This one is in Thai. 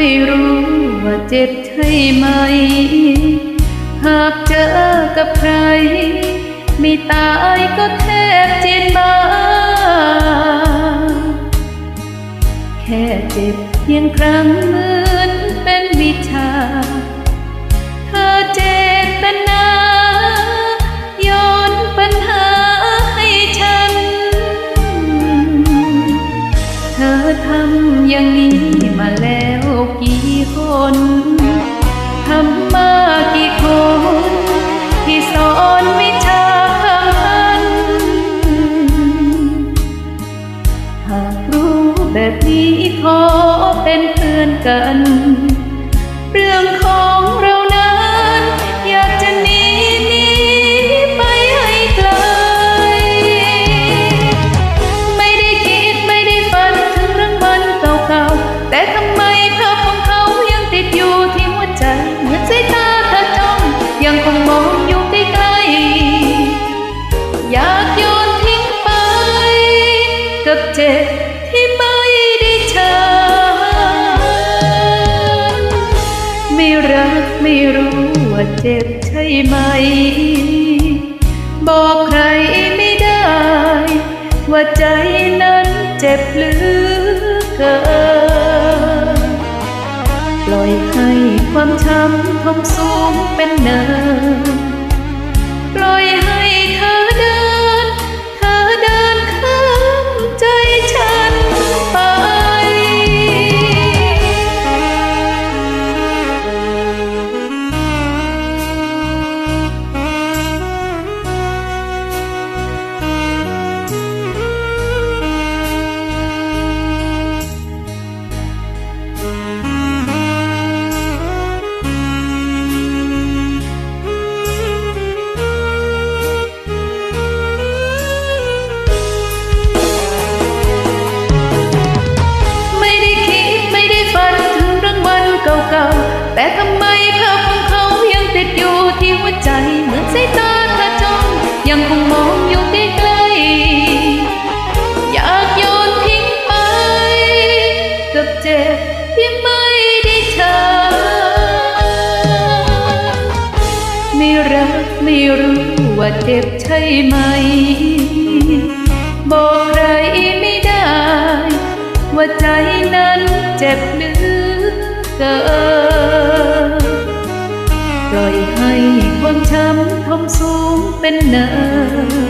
ไม่รู้ว่าเจ็บใช่ไหม หากเจอกับใคร ไม่ตายก็แทบเจียนบาแค่เจ็บเพียงครั้งเหมือนเป็นวิชา เธอเจ็บแตนา อย่างนี้มาแล้วกี่คนทำมากี่คนที่สอนวิชาข้างพันหากรู้แบบนี้ขอเป็นเพื่อนกัน เรื่องของเรา กับเจ็บที่ไม่ได้เชิญไม่รักไม่รู้ว่าเจ็บใช่ไหม บอกใครไม่ได้ ว่าใจนั้นเจ็บเหลือเกินปล่อยให้ความช้ำทมสูงเป็นเนินปล่อยให้ ไม่รู้ว่าเจ็บใช่ไหม บอกใครไม่ได้ ว่าใจนั้นเจ็บเหลือเกินปล่อยให้ความช้ำทมสูงเป็นเนิน